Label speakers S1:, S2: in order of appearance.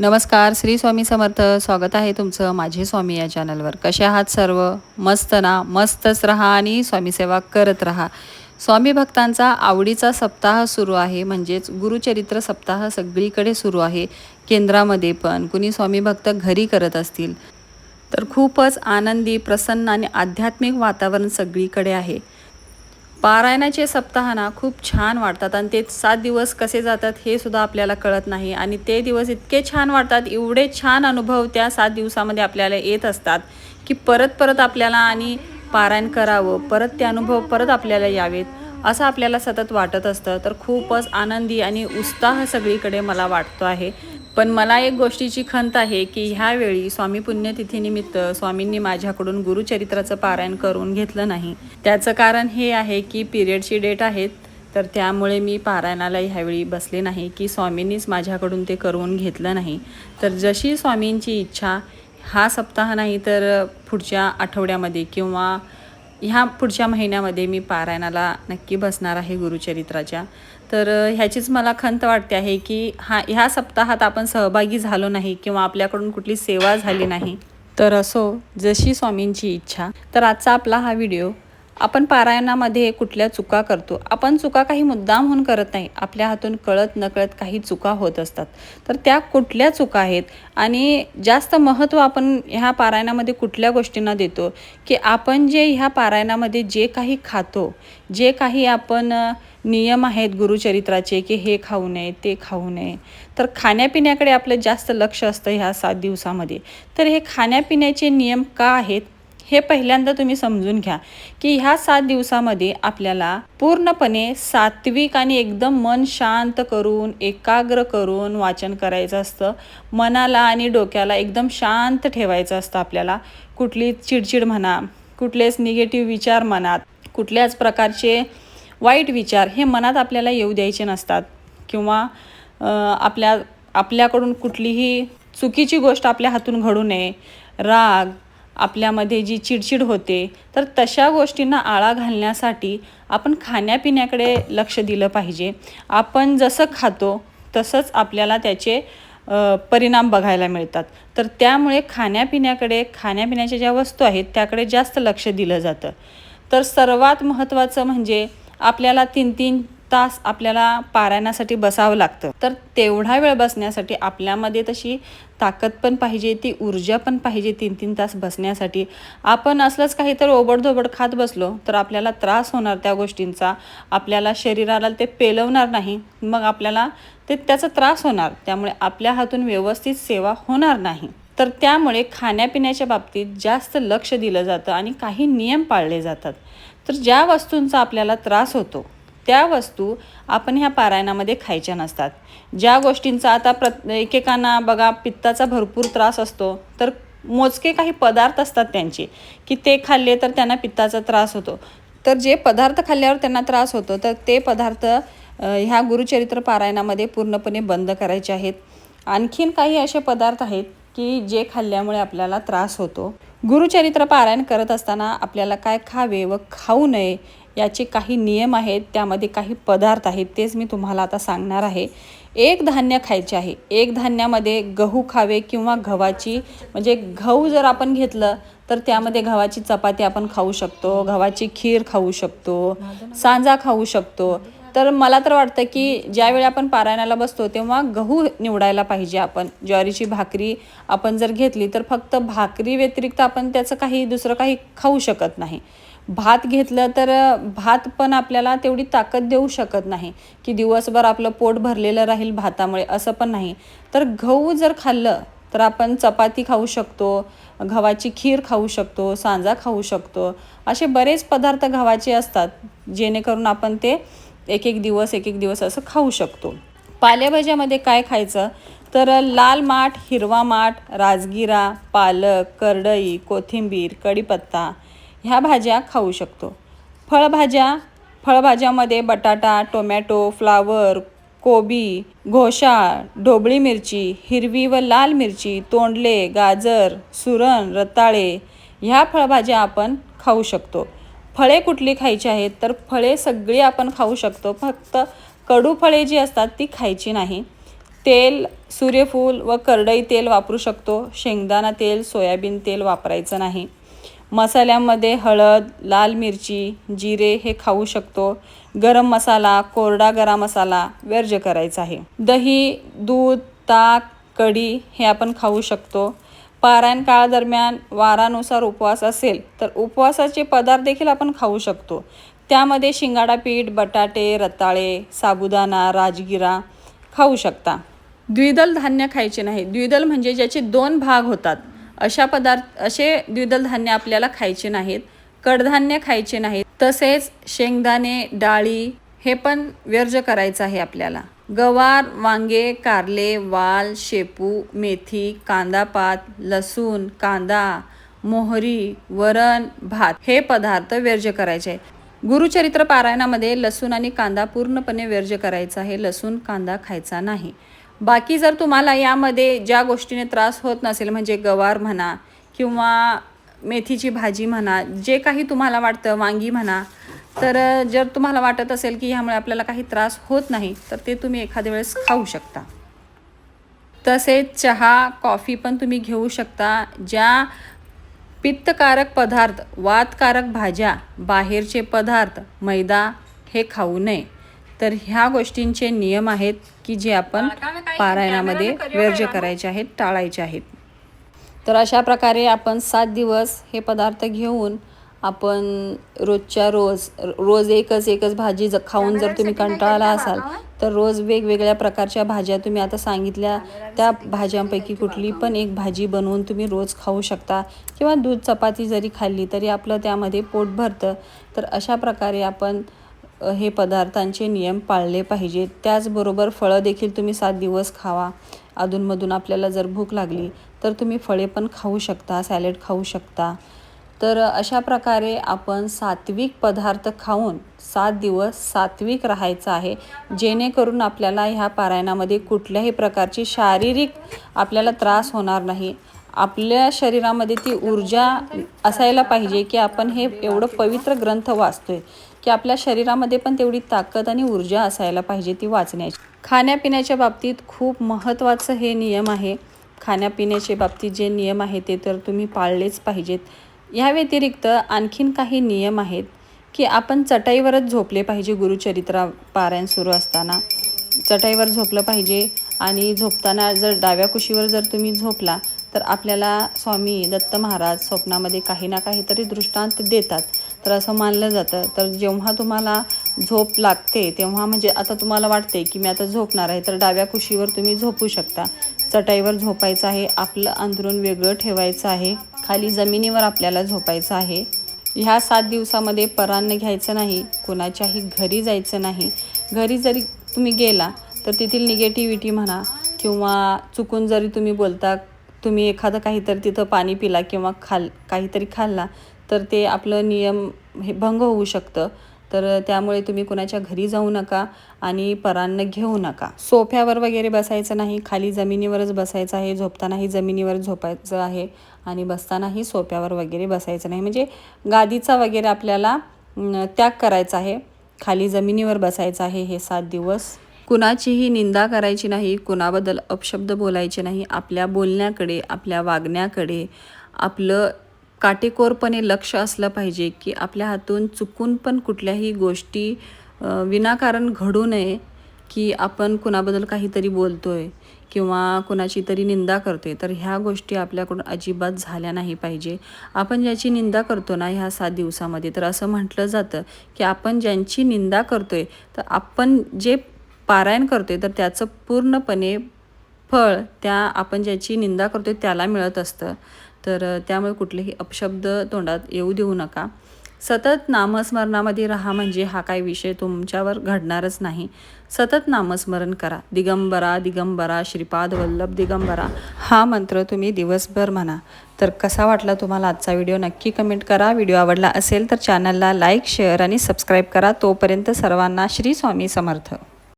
S1: नमस्कार श्री स्वामी समर्थ. स्वागत आहे तुमचं माझे स्वामी या चॅनलवर. कसे आहात सर्व? मस्त ना? मस्तच राहा आणि स्वामीसेवा करत राहा. स्वामी भक्तांचा आवडीचा सप्ताह सुरू आहे. म्हणजेच गुरुचरित्र सप्ताह सगळीकडे सुरू आहे. केंद्रामध्ये पण. कुणी स्वामी भक्त घरी करत असतील. तर खूपच आनंदी प्रसन्न आणि आध्यात्मिक वातावरण सगळीकडे आहे. पारायणाचे सप्ताह ना खूप छान वाटतात आणि ते सात दिवस कसे जातात हे सुद्धा आपल्याला कळत नाही. आणि ते दिवस इतके छान वाटतात एवढे छान अनुभव त्या सात दिवसामध्ये आपल्याला येत असतात की परत परत आपल्याला आणि पारायण करावं परत ते अनुभव परत आपल्याला यावेत असं आपल्याला सतत वाटत असतं. तर खूपच आनंदी आणि उत्साह सगळीकडे मला वाटतो आहे. पण मला एक गोष्टीची खंत आहे की ह्यावेळी स्वामी पुण्यतिथीनिमित्त स्वामींनी माझ्याकडून गुरुचरित्राचं पारायण करून घेतलं नाही. त्याचं कारण हे आहे की पिरियडची डेट आहेत तर त्यामुळे मी पारायणाला ह्यावेळी बसले नाही की स्वामींनीच माझ्याकडून ते करून घेतलं नाही. तर जशी स्वामींची इच्छा हा सप्ताह नाही तर पुढच्या आठवड्यामध्ये किंवा ह्या पुढच्या महिन्यामध्ये मी पारायणाला नक्की बसणार आहे गुरुचरित्राच्या. तर ह्याचीच मला खंत वाटते आहे की हा ह्या सप्ताहात आपण सहभागी झालो नाही किंवा आपल्याकडून कुठली सेवा झाली नाही. तर असो जशी स्वामींची इच्छा. तर आजचा आपला हा व्हिडिओ आपण पारायणामध्ये कुठल्या चुका करतो आपण चुका काही मुद्दाम होऊन करत नाही आपल्या हातून कळत नकळत काही चुका होत असतात. तर त्या कुठल्या चुका आहेत आणि जास्त महत्त्व आपण ह्या पारायणामध्ये कुठल्या गोष्टींना देतो की आपण जे ह्या पारायणामध्ये जे काही खातो जे काही आपण नियम आहेत गुरुचरित्राचे की हे खाऊ नये ते खाऊ नये तर खाण्यापिण्याकडे आपलं जास्त लक्ष असतं ह्या सात दिवसामध्ये. तर हे खाण्यापिण्याचे नियम का आहेत? हे पहिल्यांदा तुम्ही समजून घ्या की ह्या सात दिवसामध्ये आपल्याला पूर्णपणे सात्विक आणि एकदम मन शांत करून एकाग्र करून वाचन करायचं असतं. मनाला आणि डोक्याला एकदम शांत ठेवायचं असतं आपल्याला. कुठली चिडचिड म्हणा कुठलेच निगेटिव्ह विचार मनात कुठल्याच प्रकारचे वाईट विचार हे मनात आपल्याला येऊ द्यायचे नसतात. किंवा आपल्या आपल्याकडून कुठलीही चुकीची गोष्ट आपल्या हातून घडू नये. राग आपल्यामध्ये जी चिडचिड होते तर तशा गोष्टींना आळा घालण्यासाठी आपण खाण्यापिण्याकडे लक्ष दिलं पाहिजे. आपण जसं खातो तसंच आपल्याला त्याचे परिणाम बघायला मिळतात. तर त्यामुळे खाण्यापिण्याकडे खाण्यापिण्याच्या ज्या वस्तू आहेत त्याकडे जास्त लक्ष दिलं जातं. तर सर्वात महत्त्वाचं म्हणजे आपल्याला तीन तीन तास आपल्याला पारायणासाठी बसावं लागतं. तर तेवढा वेळ बसण्यासाठी आपल्यामध्ये तशी ताकद पण पाहिजे ती ऊर्जा पण पाहिजे तीन तीन तास बसण्यासाठी. आपण असलंच काही तर ओबडधोबड खात बसलो तर आपल्याला त्रास होणार त्या गोष्टींचा. आपल्याला शरीराला ते पेलवणार नाही मग आपल्याला ते त्याचा त्रास होणार. त्यामुळे आपल्या हातून व्यवस्थित सेवा होणार नाही. तर त्यामुळे खाण्यापिण्याच्या बाबतीत जास्त लक्ष दिलं जातं आणि काही नियम पाळले जातात. तर ज्या वस्तूंचा आपल्याला त्रास होतो त्या वस्तू आपण ह्या पारायणामध्ये खायच्या नसतात. ज्या गोष्टींचा आता प्र एकेकांना बघा पित्ताचा भरपूर त्रास असतो तर मोजके काही पदार्थ असतात त्यांचे. की ते खाल्ले तर त्यांना पित्ताचा त्रास होतो. तर जे पदार्थ खाल्ल्यावर त्यांना त्रास होतो तर ते पदार्थ ह्या गुरुचरित्र पारायणामध्ये पूर्णपणे बंद करायचे आहेत. आणखीन काही असे पदार्थ आहेत की जे खाल्ल्यामुळे आपल्याला त्रास होतो. गुरुचरित्र पारायण करत असताना आपल्याला काय खावे व खाऊ नये याचे काही नियम आहेत त्यामध्ये काही पदार्थ आहेत तेच मी तुम्हाला आता सांगणार आहे. एक धान्य खायचे आहे. एक धान्यामध्ये गहू खावे किंवा गव्हाची म्हणजे गहू जर आपण घेतलं तर त्यामध्ये गव्हाची चपाती आपण खाऊ शकतो गव्हाची खीर खाऊ शकतो सांजा खाऊ शकतो. तर मला तर वाटतं की ज्यावेळी आपण पारायणाला बसतो तेव्हा गहू निवडायला पाहिजे आपण. ज्वारीची भाकरी आपण जर घेतली तर फक्त भाकरी व्यतिरिक्त आपण त्याचं काही दुसरं काही खाऊ शकत नाही. भात घेतलं तर भात पण आपल्याला तेवढी ताकद देऊ शकत नाही की दिवसभर आपलं पोट भरलेलं राहील भातामुळे असं पण नाही. तर गहू जर खाल्लं तर आपण चपाती खाऊ शकतो गव्हाची खीर खाऊ शकतो सांजा खाऊ शकतो. असे बरेच पदार्थ गव्हाचे असतात जेणेकरून आपण ते एक एक दिवस एक एक दिवस असं खाऊ शकतो. पालेभाज्यामध्ये काय खायचं? तर लाल माठ हिरवा माठ राजगिरा पालक करडई कोथिंबीर कढीपत्ता ह्या भाज्या खाऊ शकतो. फळभाज्या फळभाज्यामध्ये बटाटा टोमॅटो फ्लावर कोबी घोशाळ ढोबळी मिरची हिरवी व लाल मिरची तोंडले गाजर सुरण रताळे ह्या फळभाज्या आपण खाऊ शकतो. फळे कुठली खायची आहेत? तर फळे सगळी आपण खाऊ शकतो. फक्त कडू फळे जी असतात ती खायची नाही. तेल सूर्यफूल व करडई तेल वापरू शकतो. शेंगदाणा तेल सोयाबीन तेल वापरायचं नाही. मसाल्यामध्ये हळद लाल मिरची जिरे हे खाऊ शकतो. गरम मसाला कोरडा गरम मसाला वर्ज करायचा आहे. दही दूध ताक कढी हे आपण खाऊ शकतो. पारायण काळादरम्यान वारानुसार उपवास असेल तर उपवासाचे पदार्थ देखील आपण खाऊ शकतो. त्यामध्ये शिंगाडा पीठ बटाटे रताळे साबुदाणा राजगिरा खाऊ शकता. द्विदल धान्य खायचे नाही. द्विदल म्हणजे ज्याचे दोन भाग होतात. अशा पदार्थ असे द्विदल धान्य आपल्याला खायचे नाहीत कडधान्य खायचे नाहीत तसेच शेंगदाणे डाळी हे पण व्यर्ज करायचं आहे आपल्याला. गवार वांगे कारले वाल शेपू मेथी कांदापात लसूण कांदा मोहरी वरण भात हे पदार्थ व्यर्ज करायचे गुरुचरित्र पारायणामध्ये लसूण आणि कांदा पूर्णपणे व्यर्ज करायचा आहे लसूण कांदा खायचा नाही. बाकी जर तुम्हाला यामध्ये ज्या गोष्टीने त्रास होत नसेल म्हणजे गवार म्हणा किंवा मेथीची भाजी म्हणा जे काही तुम्हाला वाटतं वांगी म्हणा तर जर तुम्हाला वाटत असेल की ह्यामुळे आपल्याला काही त्रास होत नाही तर ते तुम्ही एखाद्या वेळेस खाऊ शकता. तसेच चहा कॉफी पण तुम्ही घेऊ शकता ज्या पित्तकारक पदार्थ वातकारक भाज्या बाहेरचे पदार्थ मैदा हे खाऊ नये. तर ह्या गोष्टींचे नियम आहेत की जे आपण पारायणामध्ये वर्ज्य करायचे आहेत टाळायचे आहेत. तर अशा प्रकारे आपण सात दिवस हे पदार्थ घेऊन आपण रोजच्या रोज रोज एकच एकच भाजी ज खाऊन जर तुम्ही कंटाळला असाल तर रोज वेगवेगळ्या प्रकारच्या भाज्या तुम्ही आता सांगितल्या त्या भाज्यांपैकी कुठली पण एक भाजी बनवून तुम्ही रोज खाऊ शकता किंवा दूध चपाती जरी खाल्ली तरी आपलं त्यामध्ये पोट भरतं. तर अशा प्रकारे आपण हे पदार्थांचे नियम पाळले पाहिजेत त्याचबरोबर फळं देखील तुम्ही सात दिवस खावा. अधूनमधून आपल्याला जर भूक लागली तर तुम्ही फळे पण खाऊ शकता सॅलेड खाऊ शकता. तर अशा प्रकारे आपण सात्विक पदार्थ खाऊन सात दिवस सात्विक राहायचं आहे. जेणेकरून आपल्याला ह्या पारायणामध्ये कुठल्याही प्रकारची शारीरिक आपल्याला त्रास होणार नाही. आपल्या शरीरामध्ये ती ऊर्जा असायला पाहिजे की आपण हे एवढं पवित्र ग्रंथ वाचतोय. की आपल्या शरीरामध्ये पण तेवढी ताकद आणि ऊर्जा असायला पाहिजे ती वाचण्याची. खाण्यापिण्याच्या बाबतीत खूप महत्त्वाचं हे नियम आहे. खाण्यापिण्याच्या बाबतीत जे नियम आहेत ते तर तुम्ही पाळलेच पाहिजेत. ह्या व्यतिरिक्त आणखीन काही नियम आहेत की आपण चटाईवरच झोपले पाहिजे गुरुचरित्रा पारायण सुरू असताना. चटाईवर झोपलं पाहिजे आणि झोपताना जर डाव्या कुशीवर जर तुम्ही झोपला तर आपल्याला स्वामी दत्त महाराज स्वप्नामध्ये काही ना काहीतरी दृष्टांत देतात. तर असं मानलं जातं. तर जेव्हा तुम्हाला झोप लागते तेव्हा म्हणजे आता तुम्हाला वाटते की मी आता झोपणार आहे तर डाव्या कुशीवर तुम्ही झोपू शकता. चटाईवर झोपायचं आहे आपलं अंदरून वेगळं ठेवायचं आहे खाली जमिनीवर आपल्याला झोपायचं आहे. ह्या सात दिवसामध्ये परान्न घ्यायचं नाही कोणाच्याही घरी जायचं नाही. घरी जरी तुम्ही गेला तर तेथील निगेटिव्हिटी म्हणा किंवा चुकून जरी तुम्ही बोलता तुम्ही एखादं काहीतरी तिथं पाणी पिला किंवा खाल काहीतरी खाल्ला तर ते आपलं नियम हे भंग होऊ शकतं. तर त्यामुळे तुम्ही कुणाच्या घरी जाऊ नका आणि परान्न घेऊ नका. सोफ्यावर वगैरे बसायचं नाही खाली जमिनीवरच बसायचं आहे झोपतानाही जमिनीवर झोपायचं आहे आणि बसतानाही सोफ्यावर वगैरे बसायचं नाही. म्हणजे गादीचा वगैरे आपल्याला त्याग करायचा आहे. खाली जमिनीवर बसायचं आहे हे सात दिवस. कुणाचीही निंदा करायची नाही कुणाबद्दल अपशब्द बोलायचे नाही. आपल्या बोलण्याकडे आपल्या वागण्याकडे आपलं काटेकोरपणे लक्ष असलं पाहिजे की आपल्या हातून चुकून पण कुठल्याही गोष्टी विनाकारण घडू नये की आपण कुणाबद्दल काहीतरी बोलतो आहे किंवा कुणाची तरी निंदा करतोय. तर ह्या गोष्टी आपल्याकडून अजिबात झाल्या नाही पाहिजे. आपण ज्याची निंदा करतो ना ह्या सात दिवसामध्ये तर असं म्हटलं जातं की आपण ज्यांची निंदा करतोय तर आपण जे पारायण करतोय तर त्याचं पूर्णपणे फळ त्या आपण ज्याची निंदा करतोय त्याला मिळत असतं. तर त्यामुळे कुठलेही अपशब्द तोंडात येऊ देऊ नका. सतत नामस्मरणामध्ये राहा म्हणजे हा काही विषय तुमच्यावर घडणारच नाही. सतत नामस्मरण करा. दिगंबरा दिगंबरा श्रीपाद वल्लभ दिगंबरा हा मंत्र तुम्ही दिवसभर म्हणा. तर कसा वाटला तुम्हाला आजचा व्हिडिओ? नक्की कमेंट करा. व्हिडिओ आवडला असेल तर चॅनलला लाईक शेअर आणि सबस्क्राईब करा. तोपर्यंत सर्वांना श्री स्वामी समर्थ.